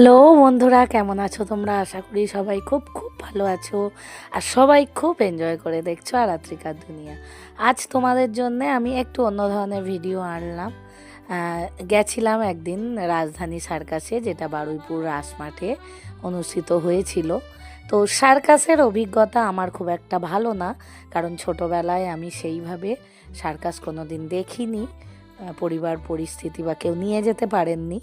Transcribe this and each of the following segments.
Hello বন্ধুরা, কেমন আছো তোমরা? আশা করি সবাই খুব খুব ভালো আছো আর সবাই খুব এনজয় করে দেখছ আর আরাত্রিকার দুনিয়া। আজ তোমাদের জন্য আমি একটু অন্য ধরনের ভিডিও আনলাম। গেছিলাম একদিন রাজধানী সার্কাসে, যেটা বারুইপুর রাসমাঠে অনুষ্ঠিত হয়েছিল। তো সার্কাসের অভিজ্ঞতা আমার খুব একটা ভালো না, কারণ ছোটোবেলায় আমি সেইভাবে সার্কাস কোনো দিন দেখিনি পরিবার, পরিস্থিতি বা কেউ নিয়ে যেতে পারেননি।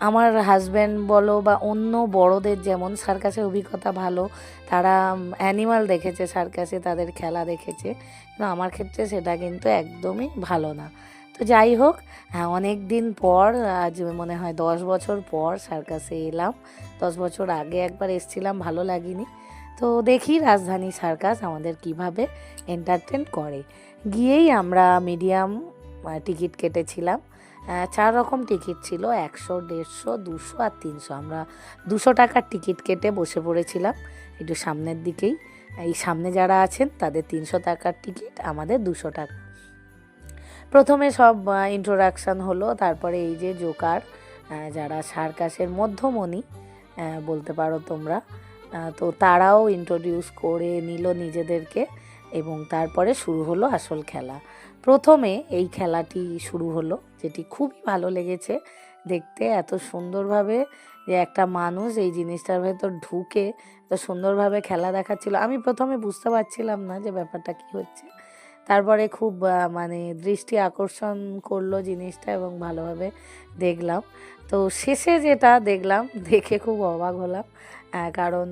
আমার হাজব্যান্ড বলো বা অন্য বড়দের যেমন সার্কাসের অভিজ্ঞতা ভালো, তারা অ্যানিমাল দেখেছে সার্কাসে, তাদের খেলা দেখেছে। কিন্তু আমার ক্ষেত্রে সেটা কিন্তু একদমই ভালো না। তো যাই হোক হ্যাঁ অনেক দিন পর, আজ মনে হয় দশ বছর পর সার্কাসে এলাম। দশ বছর আগে একবার এসছিলাম, ভালো লাগেনি। তো দেখি রাজধানী সার্কাস আমাদের কীভাবে এন্টারটেন করে। গিয়েই আমরা মিডিয়াম টিকিট কেটেছিলাম। চার রকম টিকিট ছিল, একশো, দেড়শো, দুশো আর তিনশো। আমরা দুশো টাকার টিকিট কেটে বসে পড়েছিলাম একটু সামনের দিকেই। এই সামনে যারা আছেন, তাদের তিনশো টাকার টিকিট, আমাদের দুশো টাকা। প্রথমে সব ইন্ট্রোডাকশান হলো, তারপরে এই যে জোকার যারা সার্কাসের মধ্যমণি বলতে পারো তোমরা। তো তারাও ইন্ট্রোডিউস করে নিল নিজেদেরকে। এবং তারপরে শুরু হলো আসল খেলা। প্রথমে এই খেলাটি শুরু হলো, যেটি খুবই ভালো লেগেছে দেখতে। এত সুন্দরভাবে যে একটা মানুষ এই জিনিসটার ভেতর ঢুকে এত সুন্দরভাবে খেলা দেখাচ্ছিল। আমি প্রথমে বুঝতে পারছিলাম না যে ব্যাপারটা কি হচ্ছে। তারপরে খুব মানে দৃষ্টি আকর্ষণ করল জিনিসটা এবং ভালোভাবে দেখলাম। তো শেষে যেটা দেখলাম, দেখে খুব অবাক হলাম কারণ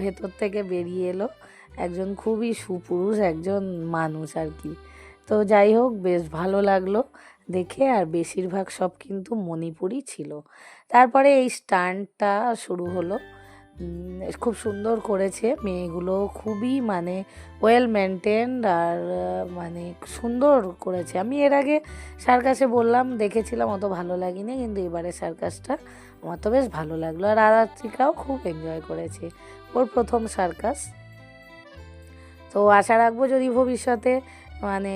ভেতর থেকে বেরিয়ে এলো একজন খুবই সুপুরুষ একজন মানুষ আর কি। তো যাই হোক, বেশ ভালো লাগল দেখে আর বেশিরভাগ সব কিন্তু মণিপুরই ছিল। তারপরে এই স্টান্টটা শুরু হলো। খুব সুন্দর করেছে। মেয়েগুলো খুবই মানে ওয়েল মেনটেন্ড আর মানে সুন্দর করেছে। আমি এর আগে সার্কাসে বললাম, দেখেছিলাম, অত ভালো লাগেনি, কিন্তু এবারে সার্কাসটা আমার তো বেশ ভালো লাগল। আর আরাত্রিকাও খুব এনজয় করেছে ওর প্রথম সার্কাস। তো আশা রাখব যদি ভবিষ্যতে মানে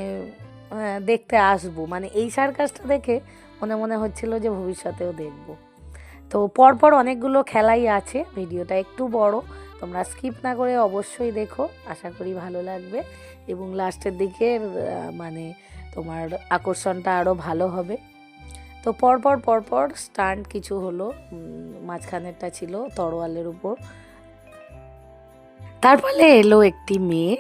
দেখতে আসব। মানে এই সার্কাসটা দেখে মনে মনে হচ্ছিল যে ভবিষ্যতেও দেখব। তো পরপর অনেকগুলো খেলাই আছে ভিডিওটা একটু বড় তোমরা স্কিপ না করে অবশ্যই দেখো আশা করি ভালো লাগবে। এবং লাস্টের দিকে আহ, মানে তোমার আকর্ষণটা আরও ভালো হবে। তো পরপর পরপর স্টান্ট কিছু হলো মাঝখানেরটা ছিল তরোয়ালের উপর। তারপরে এলো একটি মেয়ে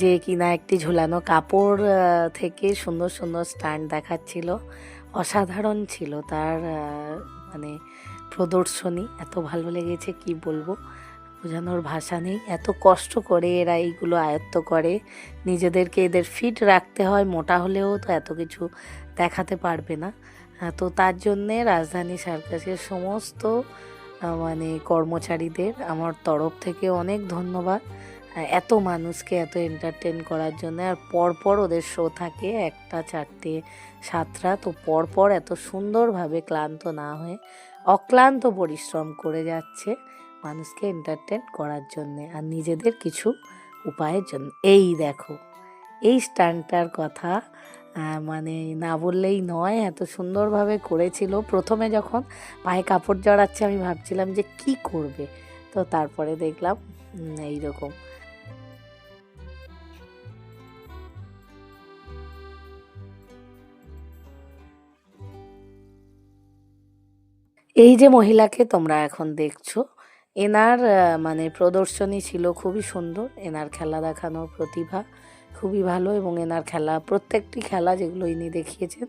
যে কিনা একটি ঝুলানো কাপড় থেকে সুন্দর সুন্দর স্ট্যান্ড দেখাচ্ছিল। অসাধারণ ছিল তার মানে প্রদর্শনী, এত ভালো লেগেছে, কি বলব? বোঝানোর ভাষা নেই। এত কষ্ট করে এরা এইগুলো আয়ত্ত করে। নিজেদেরকে এদের ফিট রাখতে হয়, মোটা হলেও তো এত কিছু দেখাতে পারবে না। তো তার জন্যে রাজধানী সার্কাসের সমস্ত মানে কর্মচারীদের আমার তরফ থেকে অনেক ধন্যবাদ। এত মানুষকে এত এন্টারটেন করার জন্য আর পরপর ওদের শো থাকে একটা, চারটে, সাতটা, তো পরপর এত সুন্দরভাবে ক্লান্ত না হয়ে অক্লান্ত পরিশ্রম করে যাচ্ছে মানুষকে এন্টারটেন করার জন্যে আর নিজেদের কিছু উপায়ের জন্য। এই দেখো, এই স্ট্যান্ডটার কথা মানে না বললেই নয়, এত সুন্দরভাবে করেছিল। প্রথমে যখন পায়ে কাপড় জড়াচ্ছে, আমি ভাবছিলাম যে কি করবে? তো তারপরে দেখলাম এইরকম। এই যে মহিলাকে তোমরা এখন দেখছ, এনার মানে প্রদর্শনী ছিল খুবই সুন্দর। এনার খেলা দেখানোর প্রতিভা খুবই ভালো এবং এনার খেলা, প্রত্যেকটি খেলা যেগুলো ইনি দেখিয়েছেন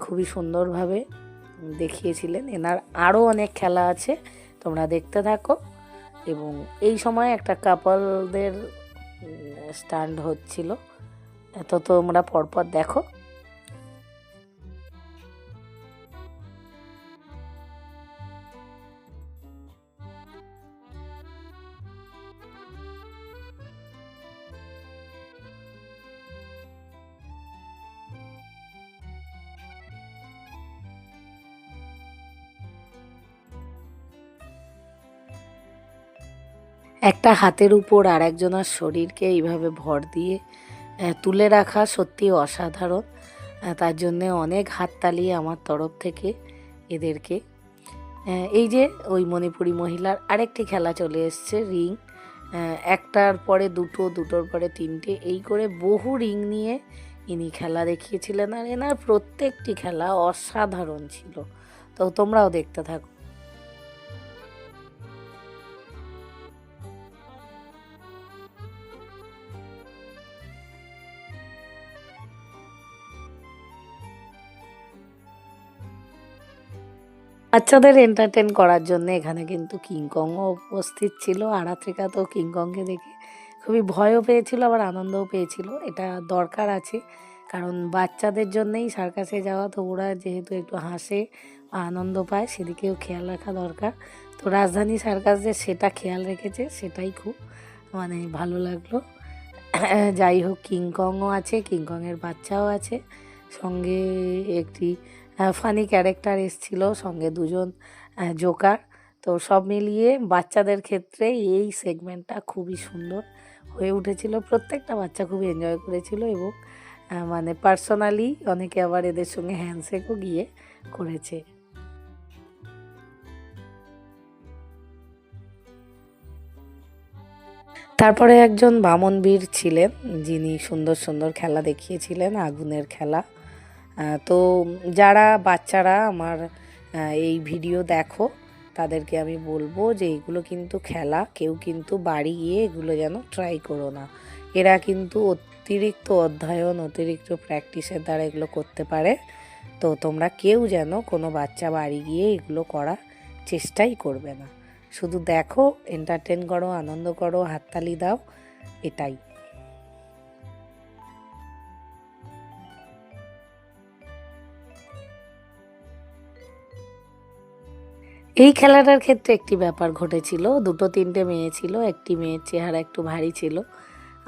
খুবই সুন্দরভাবে দেখিয়েছিলেন। এনার আরও অনেক খেলা আছে, তোমরা দেখতে থাকো। এবং এই সময় একটা কাপলদের স্ট্যান্ড হচ্ছিল। এত তোমরা পরপর দেখো। একটা হাতের উপর আর একজনের শরীরকে এইভাবে ভর দিয়ে তুলে রাখা সত্যি অসাধারণ। তার জন্যে অনেক হাততালি আমার তরফ থেকে এদেরকে। এই যে ওই মণিপুরি মহিলার আরেকটি খেলা চলে এসছে, রিং। একটার পরে দুটো, দুটোর পরে তিনটে, এই করে বহু রিং নিয়ে ইনি খেলা দেখিয়েছিলেন। আর এনার প্রত্যেকটি খেলা অসাধারণ ছিল। তো তোমরাও দেখতে থাকো। বাচ্চাদের এন্টারটেন করার জন্য এখানে কিন্তু কিংকংও উপস্থিত ছিল। আরাত্রিকা তো কিংকংকে দেখে খুবই ভয়ও পেয়েছিল, আবার আনন্দও পেয়েছিল। এটা দরকার আছে, কারণ বাচ্চাদের জন্যেই সার্কাসে যাওয়া, তো ওরা যেহেতু একটু হাসে, আনন্দ পায়, সেদিকেও খেয়াল রাখা দরকার। তো রাজধানী সার্কাস যে সেটা খেয়াল রেখেছে, সেটাই খুব মানে ভালো লাগল। যাই হোক কিংকংও আছে কিংকংয়ের বাচ্চাও আছে। সঙ্গে একটি ফানি ক্যারেক্টার এসছিল, সঙ্গে দুজন জোকার। তো সব মিলিয়ে বাচ্চাদের ক্ষেত্রে এই সেগমেন্টটা খুবই সুন্দর হয়ে উঠেছিল। প্রত্যেকটা বাচ্চা খুবই এনজয় করেছিল এবং মানে পার্সোনালি অনেকে আবার এদের সঙ্গে হ্যান্ডশেকও গিয়ে করেছে। তারপরে একজন বামনবীর ছিলেন, যিনি সুন্দর সুন্দর খেলা দেখিয়েছিলেন, আগুনের খেলা। তো যারা বাচ্চারা আমার এই ভিডিও দেখো, তাদেরকে আমি বলব যে এগুলো কিন্তু খেলা, কেউ কিন্তু বাড়ি গিয়ে এগুলো যেন ট্রাই করো না। এরা কিন্তু অতিরিক্ত অধ্যয়ন, অতিরিক্ত প্র্যাকটিসের দ্বারা এগুলো করতে পারে। তো তোমরা কেউ যেন কোনো বাচ্চা বাড়ি গিয়ে এগুলো করার চেষ্টাই করবে না। শুধু দেখো এন্টারটেন করো, আনন্দ করো, হাততালি দাও, এটাই। এই খেলাটার ক্ষেত্রে একটি ব্যাপার ঘটেছিল। দুটো তিনটে মেয়ে ছিল, একটি মেয়ের চেহারা একটু ভারী ছিল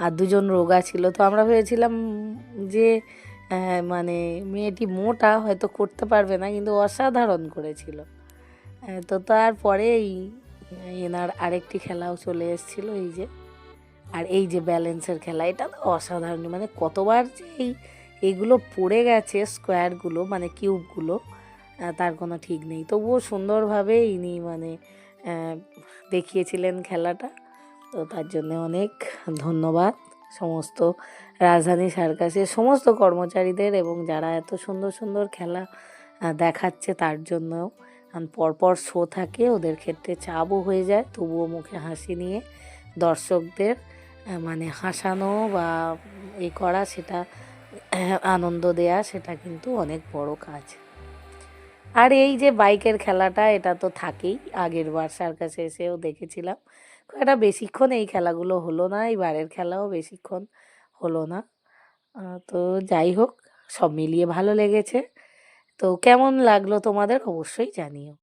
আর দুজন রোগা ছিল। তো আমরা ভেবেছিলাম যে মানে মেয়েটি মোটা, হয়তো করতে পারবে না, কিন্তু অসাধারণ করেছিল। তো তারপরে এই এনার আরেকটি খেলাও চলে এসেছিল, এই যে। আর এই যে ব্যালেন্সের খেলা, এটা তো অসাধারণ মানে কতবার যে এই এইগুলো পড়ে গেছে, স্কোয়ারগুলো মানে কিউবগুলো তার কোনো ঠিক নেই। তবুও সুন্দরভাবে ইনি মানে দেখিয়েছিলেন খেলাটা। তো তার জন্য অনেক ধন্যবাদ সমস্ত রাজধানী সার্কাসের সমস্ত কর্মচারীদের এবং যারা এত সুন্দর সুন্দর খেলা দেখাচ্ছে তার জন্য কারণ পরপর শো থাকে, ওদের ক্ষেত্রে চাপও হয়ে যায়, তবুও মুখে হাসি নিয়ে দর্শকদের মানে হাসানো বা এ করা সেটা আনন্দ দেয়া সেটা কিন্তু অনেক বড় কাজ। আর এই যে বাইকের খেলাটা, এটা তো থাকেই। আগের বার সার্কাসে এসেও দেখেছিলাম। একটা বেশিক্ষণ এই খেলাগুলো হলো না এই বারের খেলাও বেশিক্ষণ হলো না। তো যাই হোক, সব মিলিয়ে ভালো লেগেছে। তো কেমন লাগল তোমাদের? অবশ্যই জানিও।